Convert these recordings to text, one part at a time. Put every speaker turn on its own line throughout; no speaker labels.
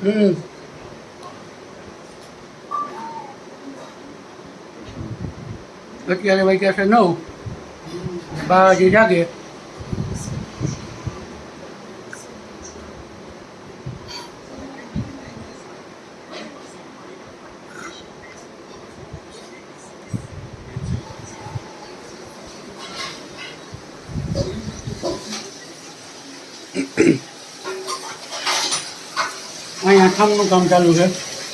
Mm. Look the other way, guess વાગે જાગે અહીંયા ઠામનું કામ ચાલુ છે.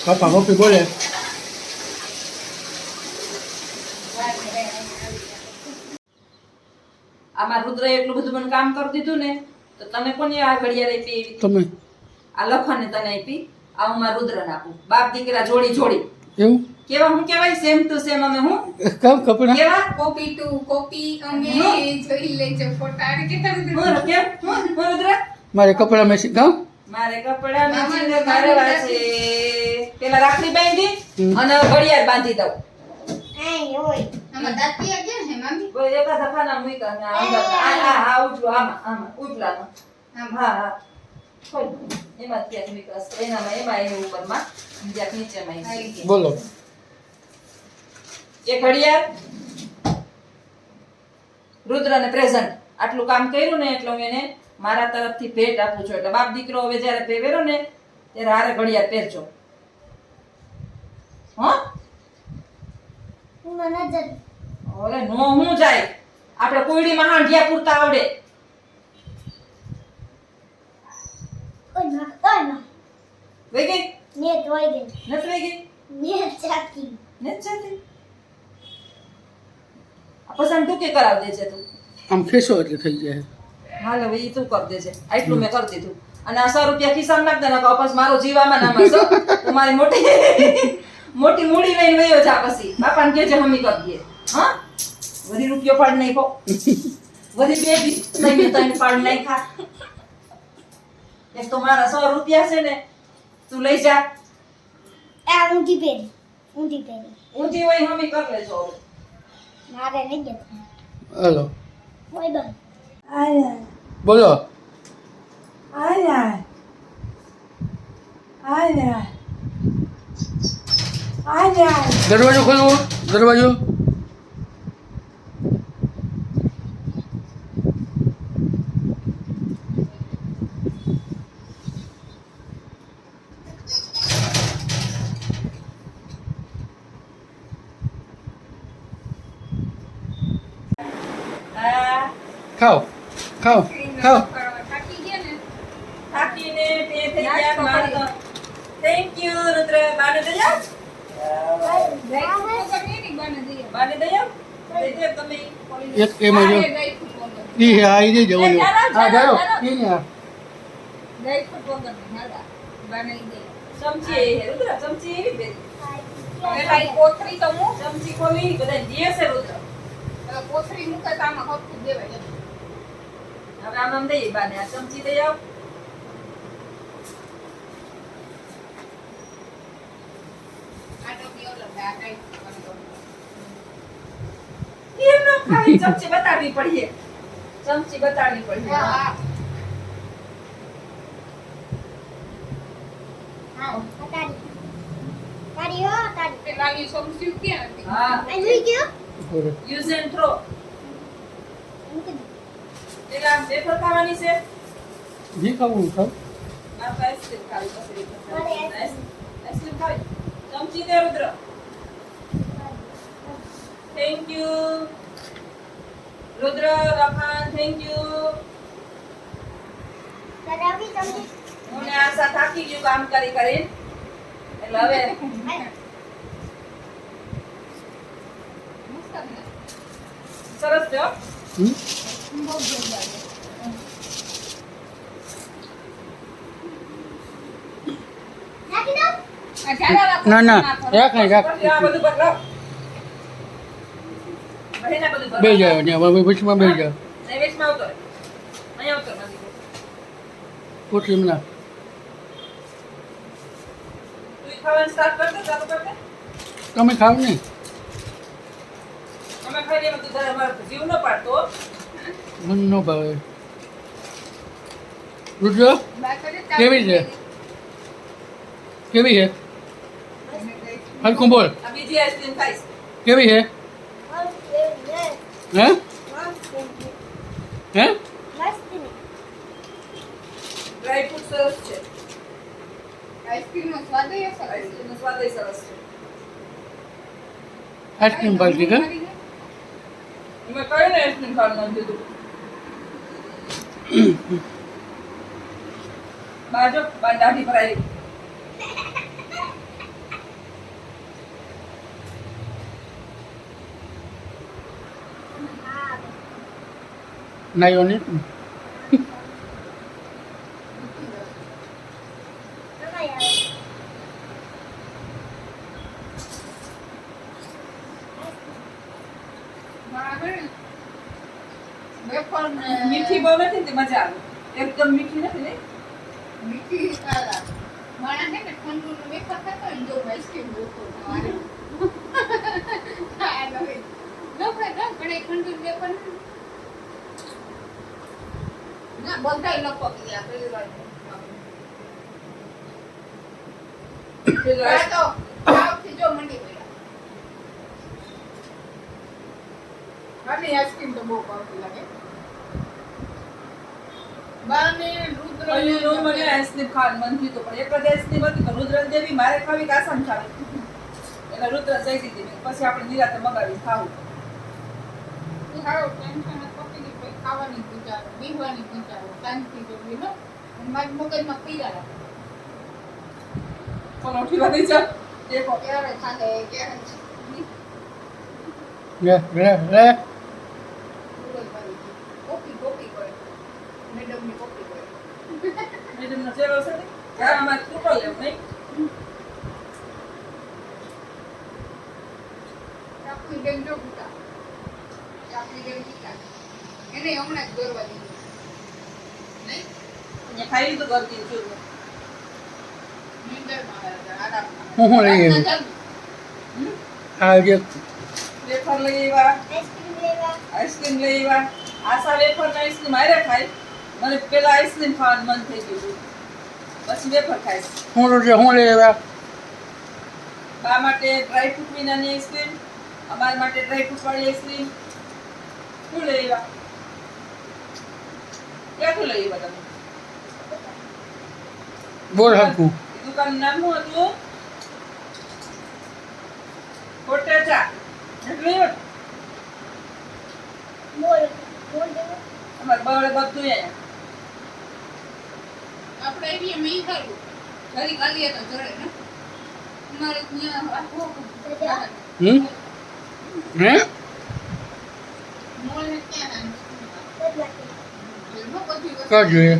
પપ્પા પપ્પી બોલે?
આમાં એટલું બધું મને કામ કરી દીધું ને તો તને કોની આ ઘડિયાળ આપી એવી?
તમે.
આ લખનને તને આપી. આ હું મારા રુદ્રને આપું. બાપ દીકરા જોડી જોડી.
એવું?
કેવા હું કેવાય? સેમ ટુ સેમ અમે હું?
કામ કપડા
કેવા?
કોપી ટુ કોપી અમે જોઈ લેજો ફોટા કે કેટલા
હું કેમ? હું હું રુદ્ર?
મારે કપડા મેસી કામ
મારે કપડા મેસી
ને મારે
વાસે પેલા રાખડી બાંધી. અને ઘડિયાળ બાંધી દઉં.
આમાં દાંતિયા ક્યાં હે મામી
કોઈ એકા ધક્કાના મૂક્યા ને આ આ આ આ આમાં આમાં ઉજળામાં
આમ.
હા હા. કોઈ એમાં ક્યાંક મૂક્યા એનામાં એમાં એ ઉપરમાં. ક્યાંક નીચેમાં
બોલો.
એ ઘડિયાળ. રુદ્રને પ્રેઝન્ટ આટલું કામ કર્યું ને એટલે હું એને મારા તરફથી ભેટ આપું છું. એટલે બાપ દીકરો હવે જ્યારે પહેર્યો ને ત્યારે હારે ઘડિયાળ પહેરજો. હો? ઓલે નો હું જાય? આપણે કોયડીમાં હાંડિયા પૂરતા આવડે. વઈ ગઈ? નથી વઈ ગઈ? નથી જતી આ પસંદ ટૂંકી કરાવી દેજે તું?
આમ ખેસો એટલે થઈ જાય.
હાલ હવે ઈ તું કરી દેજે. આટલું મેં કરી દીધું. અને આ સો રૂપિયા ખિસ્સામાં નાખ દે ને વાપસ મારો જીવામાં ના મળશો મારી મોટી મોટી મૂડી લઈને વયો જા પછી. બાપાને કહેજે હમી કરી દઈએ. હા? વધી રૂપિયો પાડ નાખો વધી બે બી ત્રણ ત્રણ પાડ નાખા એક તો મારા સો રૂપિયા છે ને તું લઈ જા.
ઊંધી પેરી ઊંધી પેરી
ઊંધી હોય હમી કર લેજો હવે.
મારે નહીં જતું
હાલો.
કોઈ આય
બોલો. દરવાજો ખોલો. દરવાજો. ખાઓ ખાઓ ખાઓ
થાકી ગયા ને
થાકીને તે થઈ ગયા મારે તો થેન્ક યુ રુદ્ર બાને દઈ આવ
ગાય વગર નહીં બને દઈએ
બાને દઈ આવ દઈ દે તમે
એક એમાં જો
ગાય વગર
ઈ હા ઈ દઈ જવું
એ ચાલો,
હા
ચાલો,
જાઓ
ચાલો.
ઈ ને આ.
ગાય વગર હાલા બને દે
ચમચી એ રુદ્ર ચમચી એવી પેલી
પેલા ઈ કોથળી તો હું
ચમચી ખોલી બધા જીએ છે રુદ્ર
પેલા કોથળી મૂકે તો આમાં હરખું જ દેવાય
હવે આમ આમ દઈએ બાને આ ચમચી દઈ આવ. ચમચી બતાડવી પડીએ. ચમચી બતાડવી પડીએ.
હા. હા હા
તારી તારી હો તારી.
પેલા ની સમસ્યું ક્યાં હતી?
હા. Use
and throw.
પેલા વેફર ખાવાની છે
જે ખાવું ખાવ
આ તો આઈસ્ક્રીમ ખાવી પછી
મારે આઈસ્ક્રીમ.
આઈસ્ક્રીમ ખાવી ચમચી દે Rudra thank you Rudra Rafan thank you
તારે આવી તમને
હું ને આશા થાકી ગયું કામ કરી કરી એટલે હવે
મસ્ત ને
સરસ છે હો.
હમ?
બહુ જોરદાર છે.
નાખી દો
આ ઝાડા રાખો,
ના ના
નાખો.
રાખ નહીં રાખ
પછી આ બધું બદલાવ ભાઈને બધું
બે
ભરવાનું.
જાવ ત્યાં હવે વચમાં બે જાવ
નહીં, વેચમાં આવતો રહે. અહીંયા આવતો રહે, નથી.
પૂછી ના
તું ઈ ખાવાનું start કર દે, ચાલુ કર દે.
તમે ખાવ નહીં
અમે ખાઈ લઈએ, તું તારે અમારો જીવ ન પાડતો હો.
મને ન ભાવે રુદ્ર કેવી છે કેવી છે હલકું બોલ
આ બીજી આઈસ્ક્રીમ ખાઈશ
કેવી છે હે હે
ડ્રાય ફ્રૂટ સરસ છે
આઈસ્ક્રીમનો સ્વાદ ય સરસ છે.
આઈસ્ક્રીમનો સ્વાદ ય સરસ છે
આઈસ્ક્રીમ પાર્ટી કે
મેં કયું ને આઈસ્ક્રીમ ખાવાનું કીધું Bajok, bandadi pray.
Na yun
ito. ના, બધાય ન પકડી આ પેલી વાર.
પેલું
આ તો સાવથી જો મંડી પડ્યા. આની આઈસ્ક્રીમ તો બહુ ભાવતી લાગે. બાને રુદ્ર
પહેલું મને આઈસ્ક્રીમ ખાવાનું મન થયું હતું, પણ એક જ આઈસ્ક્રીમ હતી તો રુદ્રન મારે ખાવી કે આસામ ખાવી? એટલે રુદ્ર જઈ દીધી પછી આપણે નિરાતે મગાવી ખાવું.
હારો ટેન્શન પકડી પછી ખાવાની વિચારો બીવાની વિચારો શાંતિ જોવી નો મારી મગજમાં પીડા રાખે.
પણ વધી દેખો
ક્યારે ખાતે ક્યારે
લે લે લે.
છે ને ત્યાં અમારે તૂટો લેવું નહીં
ચાકલી બેન જો પૂતા ચાકલી બેન પૂતા એને હમણાં જ દોરવા દીધું નહીં
અહીંયા ખાઈ લીધું ગરદી ચૂરમું
નીંદરમાં હતા આરામમાં
હું શું લઈ
રાતના
આવ્યું
ચાલુ.
આ જે
વેફર લઈ આવ્યા આઈસ્ક્રીમ લઈ આવ્યા આશા વેફર ને આઈસ્ક્રીમ હારે ખાય મને પેલા આઈસ્ક્રીમ ખાવાનું મન થઈ ગયું હતું. પછી વેફર ખાઈશ.
હું રુદ્ર હું લઈ આવ્યા.
બા માટે ડ્રાય ફ્રૂટ વિનાની આઈસ્ક્રીમ અમારા માટે ડ્રાય ફ્રૂટ વાળી આઈસ્ક્રીમ શું લઈ આવ્યા. ક્યાંથી લઈ આવ્યા તમે?
બોલ હકુ
દુકાન નામ શું હતું? કોટેચા એટલે અમારે બળે બધું અહીંયા
આપણે એવી મેં ખાયું ઘરી ખાલી તો જડે ને અમારે ત્યાં આખો
હમ? હે?
મોલ ને વસ્તુ
કા જોઈએ?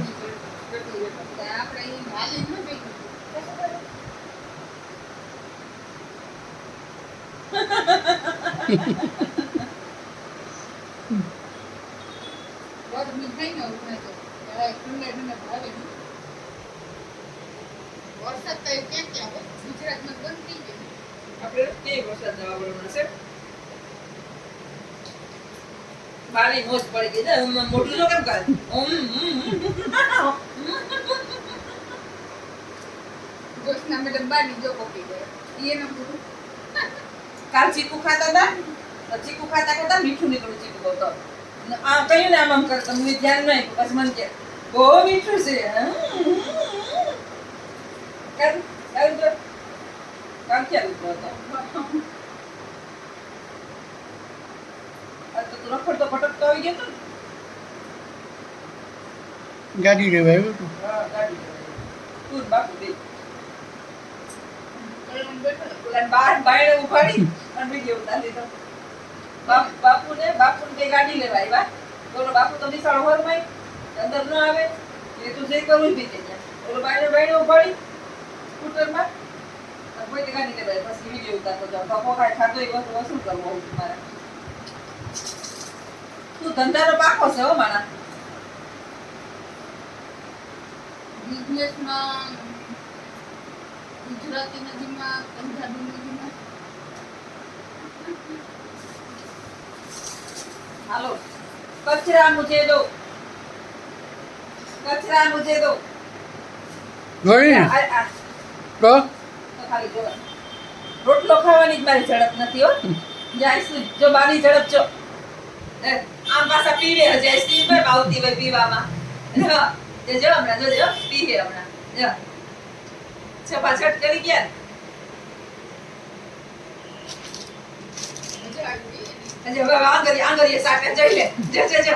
ઠંડે ઠંડે ભાવે. વરસાદ તો ક્યાં ક્યાં હોય ગુજરાતમાં બંધ થઈ ગયો.
આપણે ક્યાંય વરસાદ જવા પડવાનો છે. બારી મોજ પડી ગઈ. ને મોટું મોઢું કેમ કરે હમ.
મેડમ બારી જો કોપી કરે એનો ગુરુ
કાલ ચીકુ ખાતા હતા? તો ચીકુ ખાતા ખાતા મીઠું નીકળ્યું ચીકુ બહુ તો. આ કહ્યું ને આમ આમ કરતા મેં ધ્યાન નહીં પછી મને કે બહુ મીઠું છે. હમ. કાલ કાલ જો કાલ ક્યાં લીધો હતો આ તો તું રખડતો ભટકતો આવી ગયો હતો ને
ગાડી લેવા આવ્યો તું
હા ગાડી તું ને બાપુ બે
કલમ બેઠો
ઓલા બાર બાયણે ઉપાડી અને વિડીયો ઉતારી લીધો બાપ બાપુને બાપુને કઈ ગાડી લેવા આવ્યા બોલો બાપુ તો નિશાળ હોરમાં અંદર ન આવે એ તો જે કરવું બી કે ત્યાં ઓલો બાયણે બાયણે ઉપાડી સ્કૂટરમાં કોઈ ગાડી લેવા આવ્યા. પછી વીડિયો ઉતારતો જાવ તો કોકાય ખાતો એ વસ્તુ વસૂલ કરવો હોય મારે? તું ધંધાનો પાકો છે હો મારા?
બિઝનેસમાં ગુજરાતી નદીમાં પંજાબી નદીમાં.
હાલો કચરા મુજે દો. કચરા મુજે દો.
જોઈ ને
આ- આ.
તો
તો ખાલી જોવા. રોટલો ખાવાની જ મારી ઝડપ નથી હો જાઈશું જો બાની ઝડપ જો એ, આમ પાછા પીવે હજી આઈસ્ક્રીમ પણ ભાવતી હોય પીવામાં જો જો, જો હમણાં જો જો પીવે હમણાં જો છપાછટ કરી ગયા ને.
મજા આવી ગઈ એની.
હજી હવે આંગળી આંગળીએ સાટે જોઈ લે જો જો જો